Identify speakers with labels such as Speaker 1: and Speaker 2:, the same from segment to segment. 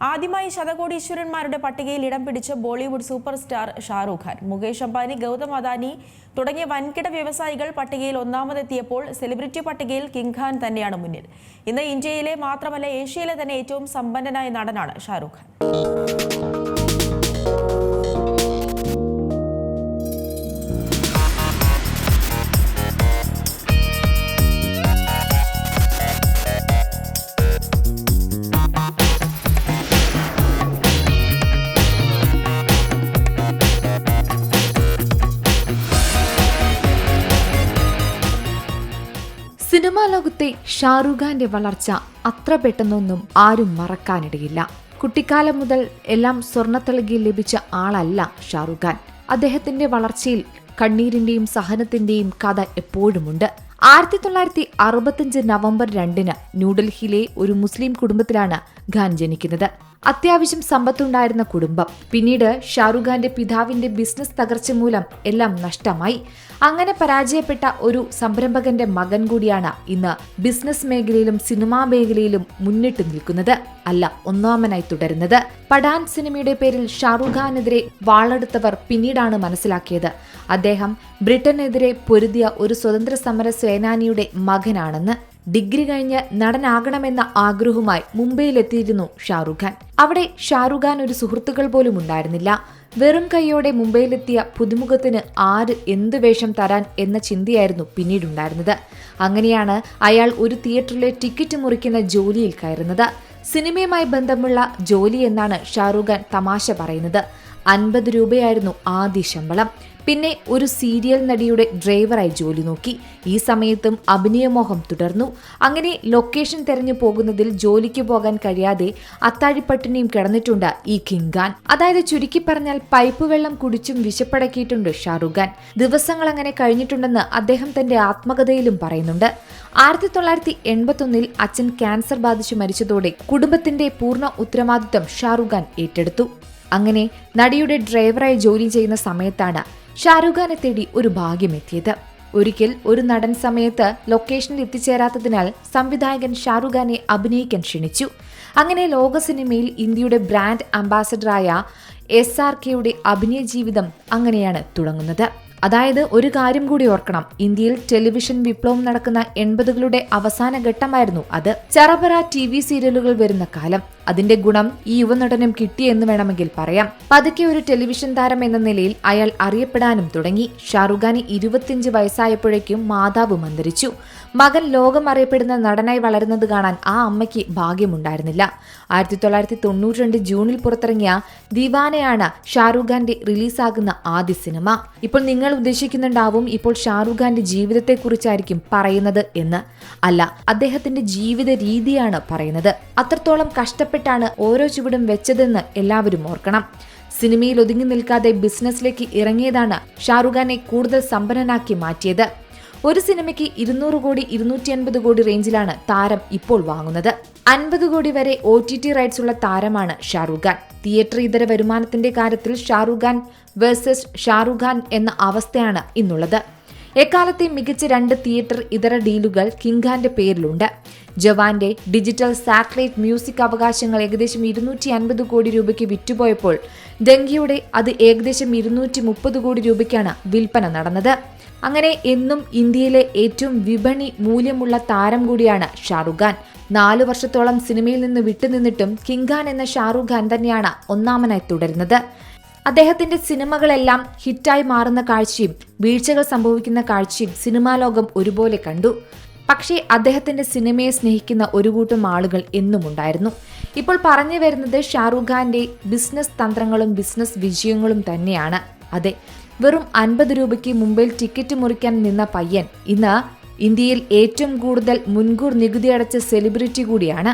Speaker 1: ആദ്യമായി ശതകോടീശ്വരന്മാരുടെ പട്ടികയിൽ ഇടം പിടിച്ച Bollywood super star Shahrukh Khan Mukesh Ambani Gautam Adani തുടങ്ങിയ വൻകിട വ്യവസായികൾ പട്ടികയിൽ ഒന്നാമതെത്തിയപ്പോൾ സെലിബ്രിറ്റി പട്ടികയിൽ കിങ് ഖാൻ തന്നെയാണ് മുന്നിൽ. ഇന്ന് ഇന്ത്യയിലെ മാത്രമല്ല ഏഷ്യയിലെ തന്നെ ഏറ്റവും സമ്പന്നനായ നടനാണ് ഷാറൂഖ് ഖാൻ.
Speaker 2: സിനിമാ ഷാറുഖ് ഖാന്റെ വളർച്ച അത്ര പെട്ടെന്നൊന്നും ആരും മറക്കാനിടയില്ല. കുട്ടിക്കാലം മുതൽ എല്ലാം സ്വർണത്തളികയിൽ ലഭിച്ച ആളല്ല ഷാറുഖ് ഖാൻ അദ്ദേഹത്തിന്റെ വളർച്ചയിൽ കണ്ണീരിന്റെയും സഹനത്തിന്റെയും കഥ എപ്പോഴുമുണ്ട്. ആയിരത്തി തൊള്ളായിരത്തി അറുപത്തിയഞ്ച് നവംബർ രണ്ടിന് ന്യൂഡൽഹിയിലെ ഒരു മുസ്ലിം കുടുംബത്തിലാണ് ഖാൻ ജനിക്കുന്നത്. അത്യാവശ്യം സമ്പത്തുണ്ടായിരുന്ന കുടുംബം. പിന്നീട് ഷാറുഖ് ഖാന്റെ പിതാവിന്റെ ബിസിനസ് തകർച്ച മൂലം എല്ലാം നഷ്ടമായി. അങ്ങനെ പരാജയപ്പെട്ട ഒരു സംരംഭകന്റെ മകൻ കൂടിയാണ് ഇന്ന് ബിസിനസ് മേഖലയിലും സിനിമാ മേഖലയിലും മുന്നിട്ട് നിൽക്കുന്നത്. അല്ല ഒന്നാമനായി തുടരുന്നത്. പഠാൻ സിനിമയുടെ പേരിൽ ഷാറുഖ് ഖാനെതിരെ വാളെടുത്തവർ പിന്നീടാണ് മനസ്സിലാക്കിയത്. അദ്ദേഹം ബ്രിട്ടനെതിരെ പൊരുതിയ ഒരു സ്വതന്ത്ര സമര സേനാനിയുടെ മകനാണെന്ന് ഡിഗ്രി കഴിഞ്ഞ് നടനാകണമെന്ന ആഗ്രഹവുമായി മുംബൈയിലെത്തിയിരുന്നു ഷാറുഖ് ഖാൻ. അവിടെ ഷാറുഖ് ഖാൻ ഒരു സുഹൃത്തുക്കൾ പോലും ഉണ്ടായിരുന്നില്ല. വെറും കൈയോടെ മുംബൈയിലെത്തിയ പുതുമുഖത്തിന് ആര് എന്ത് വേഷം തരാൻ എന്ന ചിന്തയായിരുന്നു പിന്നീടുണ്ടായിരുന്നത്. അങ്ങനെയാണ് അയാൾ ഒരു തിയേറ്ററിലെ ടിക്കറ്റ് മുറിക്കുന്ന ജോലിയിൽ കയറുന്നത്. സിനിമയുമായി ബന്ധമുള്ള ജോലി എന്നാണ് ഷാറുഖ് ഖാൻ തമാശ പറയുന്നത്. അൻപത് രൂപയായിരുന്നു ആദ്യ ശമ്പളം. പിന്നെ ഒരു സീരിയൽ നടിയുടെ ഡ്രൈവറായി ജോലി നോക്കി. ഈ സമയത്തും അഭിനയമോഹം തുടർന്നു. അങ്ങനെ ലൊക്കേഷൻ തെരഞ്ഞു പോകുന്നതിൽ ജോലിക്ക് പോകാൻ കഴിയാതെ അത്താഴിപ്പട്ടിണിയും കിടന്നിട്ടുണ്ട് ഈ കിങ് ഖാൻ. അതായത് ചുരുക്കി പറഞ്ഞാൽ പൈപ്പ് വെള്ളം കുടിച്ചും വിശപ്പടക്കിയിട്ടുണ്ട് ഷാറുഖ് ഖാൻ. ദിവസങ്ങൾ അങ്ങനെ കഴിഞ്ഞിട്ടുണ്ടെന്ന് അദ്ദേഹം തന്റെ ആത്മകഥയിലും പറയുന്നുണ്ട്. ആയിരത്തി തൊള്ളായിരത്തി എൺപത്തൊന്നിൽ അച്ഛൻ ക്യാൻസർ ബാധിച്ച് മരിച്ചതോടെ കുടുംബത്തിന്റെ പൂർണ ഉത്തരവാദിത്വം ഷാറുഖ് ഖാൻ ഏറ്റെടുത്തു. അങ്ങനെ നടിയുടെ ഡ്രൈവറായി ജോലി ചെയ്യുന്ന സമയത്താണ് ഷാരൂഖ് ഖാനെ തേടി ഒരു ഭാഗ്യമെത്തിയത്. ഒരിക്കൽ ഒരു നടൻ സമയത്ത് ലൊക്കേഷനിൽ എത്തിച്ചേരാത്തതിനാൽ സംവിധായകൻ ഷാരൂഖ് ഖാനെ അഭിനയിക്കാൻ ക്ഷണിച്ചു. അങ്ങനെ ലോക സിനിമയിൽ ഇന്ത്യയുടെ ബ്രാൻഡ് അംബാസഡറായ എസ് ആർ കെയുടെ അഭിനയ ജീവിതം അങ്ങനെയാണ് തുടങ്ങുന്നത്. അതായത് ഒരു കാര്യം കൂടി ഓർക്കണം ഇന്ത്യയിൽ ടെലിവിഷൻ വിപ്ലവം നടക്കുന്ന എൺപതുകളുടെ അവസാന ഘട്ടമായിരുന്നു അത്. ചറപറ ടി വി സീരിയലുകൾ വരുന്ന കാലം. അതിന്റെ ഗുണം ഈ യുവനടനും കിട്ടിയെന്ന് വേണമെങ്കിൽ പറയാം. പതുക്കെ ഒരു ടെലിവിഷൻ താരം എന്ന നിലയിൽ അയാൾ അറിയപ്പെടാനും തുടങ്ങി. ഷാറുഖ് ഖാന് ഇരുപത്തിയഞ്ച് വയസ്സായപ്പോഴേക്കും മാതാവ് മന്ത്രിച്ചു മകൻ ലോകം അറിയപ്പെടുന്ന നടനായി വളരുന്നത് കാണാൻ ആ അമ്മയ്ക്ക് ഭാഗ്യമുണ്ടായിരുന്നില്ല. ആയിരത്തി തൊള്ളായിരത്തി തൊണ്ണൂറ്റി രണ്ട് ജൂണിൽ പുറത്തിറങ്ങിയ ദിവാനയാണ് ഷാറുഖ് ഖാന്റെ റിലീസാകുന്ന ആദ്യ സിനിമ. ഇപ്പോൾ നിങ്ങൾ ഉദ്ദേശിക്കുന്നുണ്ടാവും ഇപ്പോൾ ഷാറുഖ് ഖാന്റെ ജീവിതത്തെക്കുറിച്ചായിരിക്കും പറയുന്നത് എന്ന്. അല്ല അദ്ദേഹത്തിന്റെ ജീവിത രീതിയാണ് പറയുന്നത്. അത്രത്തോളം കഷ്ടപ്പെട്ടാണ് ഓരോ ചുവടും വെച്ചതെന്ന് എല്ലാവരും ഓർക്കണം. സിനിമയിൽ ഒതുങ്ങി നിൽക്കാതെ ബിസിനസ്സിലേക്ക് ഇറങ്ങിയതാണ് ഷാറുഖ് ഖാനെ കൂടുതൽ സമ്പന്നനാക്കി മാറ്റിയത്. ഒരു സിനിമയ്ക്ക് ഇരുന്നൂറ് കോടി ഇരുന്നൂറ്റി അൻപത് കോടി റേഞ്ചിലാണ് താരം ഇപ്പോൾ വാങ്ങുന്നത്. അൻപത് കോടി വരെ ഒ ടി ടി റൈറ്റ്സ് ഉള്ള താരമാണ് ഷാറുഖ് ഖാൻ. തിയേറ്റർ ഇതര വരുമാനത്തിന്റെ കാര്യത്തിൽ ഷാറുഖ് ഖാൻ വേഴ്സസ് ഷാറുഖ് ഖാൻ എന്ന അവസ്ഥയാണ് ഇന്നുള്ളത്. എക്കാലത്തെ മികച്ച രണ്ട് തിയേറ്റർ ഇതര ഡീലുകൾ കിങ് ഖാന്റെ പേരിലുണ്ട്. ജവാന്റെ ഡിജിറ്റൽ സാറ്റലൈറ്റ് മ്യൂസിക് അവകാശങ്ങൾ ഏകദേശം ഇരുന്നൂറ്റി അൻപത് കോടി രൂപയ്ക്ക് വിറ്റുപോയപ്പോൾ ഡെങ്കിയുടെ അത് ഏകദേശം ഇരുന്നൂറ്റി മുപ്പത് കോടി രൂപയ്ക്കാണ് വിൽപ്പന നടന്നത്. അങ്ങനെ എന്നും ഇന്ത്യയിലെ ഏറ്റവും വിപണി മൂല്യമുള്ള താരം കൂടിയാണ് ഷാറുഖ് ഖാൻ. നാലു വർഷത്തോളം സിനിമയിൽ നിന്ന് വിട്ടുനിന്നിട്ടും കിങ് ഖാൻ എന്ന ഷാറുഖ് ഖാൻ തന്നെയാണ് ഒന്നാമനായി തുടരുന്നത്. അദ്ദേഹത്തിന്റെ സിനിമകളെല്ലാം ഹിറ്റായി മാറുന്ന കാഴ്ചയും വീഴ്ചകൾ സംഭവിക്കുന്ന കാഴ്ചയും സിനിമാ ലോകം ഒരുപോലെ കണ്ടു. പക്ഷേ അദ്ദേഹത്തിന്റെ സിനിമയെ സ്നേഹിക്കുന്ന ഒരു കൂട്ടം ആളുകൾ എന്നും ഉണ്ടായിരുന്നു. ഇപ്പോൾ പറഞ്ഞു വരുന്നത് ഷാറൂഖ് ഖാന്റെ ബിസിനസ് തന്ത്രങ്ങളും ബിസിനസ് വിജയങ്ങളും തന്നെയാണ്. അതെ വെറും അൻപത് രൂപയ്ക്ക് മുംബൈയിൽ ടിക്കറ്റ് മുറിക്കാൻ നിന്ന പയ്യൻ ഇന്ന് ഇന്ത്യയിൽ ഏറ്റവും കൂടുതൽ മുൻകൂർ നികുതി അടച്ച സെലിബ്രിറ്റി കൂടിയാണ്.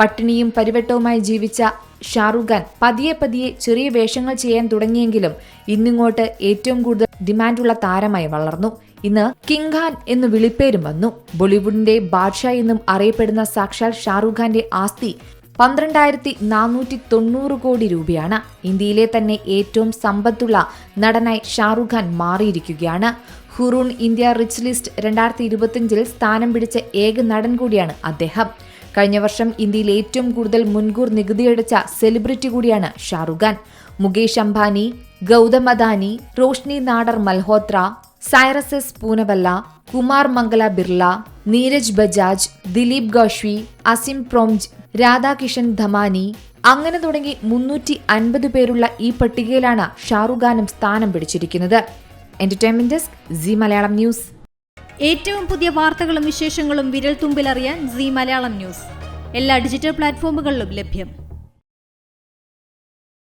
Speaker 2: പട്ടിണിയും പരിവട്ടവുമായി ജീവിച്ച ഷാറുഖ് ഖാൻ പതിയെ പതിയെ ചെറിയ വേഷങ്ങൾ ചെയ്യാൻ തുടങ്ങിയെങ്കിലും ഇന്നിങ്ങോട്ട് ഏറ്റവും കൂടുതൽ ഡിമാൻഡുള്ള താരമായി വളർന്നു. ഇന്ന് കിങ് ഖാൻ എന്ന് വിളിപ്പേരും വന്നു. ബോളിവുഡിന്റെ ബാദ്ഷാ എന്നും അറിയപ്പെടുന്ന സാക്ഷാൽ ഷാറുഖ് ഖാന്റെ ആസ്തി പന്ത്രണ്ടായിരത്തി നാനൂറ്റി തൊണ്ണൂറ് കോടി രൂപയാണ്. ഇന്ത്യയിലെ തന്നെ ഏറ്റവും സമ്പത്തുള്ള നടനായി ഷാറുഖ് ഖാൻ മാറിയിരിക്കുകയാണ്. ഹുറൂൺ ഇന്ത്യ റിച്ച് ലിസ്റ്റ് രണ്ടായിരത്തി ഇരുപത്തിയഞ്ചിൽ സ്ഥാനം പിടിച്ച ഏക നടൻ കൂടിയാണ് അദ്ദേഹം. കഴിഞ്ഞ വർഷം ഇന്ത്യയിൽ ഏറ്റവും കൂടുതൽ മുൻകൂർ നികുതിയടച്ച സെലിബ്രിറ്റി കൂടിയാണ് ഷാറുഖ് ഖാൻ. മുകേഷ് അംബാനി ഗൗതം അദാനി റോഷ്നി നാടർ മൽഹോത്ര സൈറസ് എസ് പൂനവല്ല കുമാർ മംഗല ബിർള നീരജ് ബജാജ് ദിലീപ് ഗോഷ്വി അസിം പ്രോംജ് രാധാകിഷൻ ധമാനി അങ്ങനെ തുടങ്ങി മുന്നൂറ്റി അൻപത് പേരുള്ള ഈ പട്ടികയിലാണ് ഷാറുഖ് ഖാനും സ്ഥാനം പിടിച്ചിരിക്കുന്നത്. Entertainment desk Zee Malayalam news.
Speaker 3: ഏറ്റവും പുതിയ വാർത്തകളും വിശേഷങ്ങളും വിരൽ തുമ്പിലറിയാൻ സി മലയാളം ന്യൂസ്. എല്ലാ ഡിജിറ്റൽ പ്ലാറ്റ്ഫോമുകളിലും ലഭ്യം.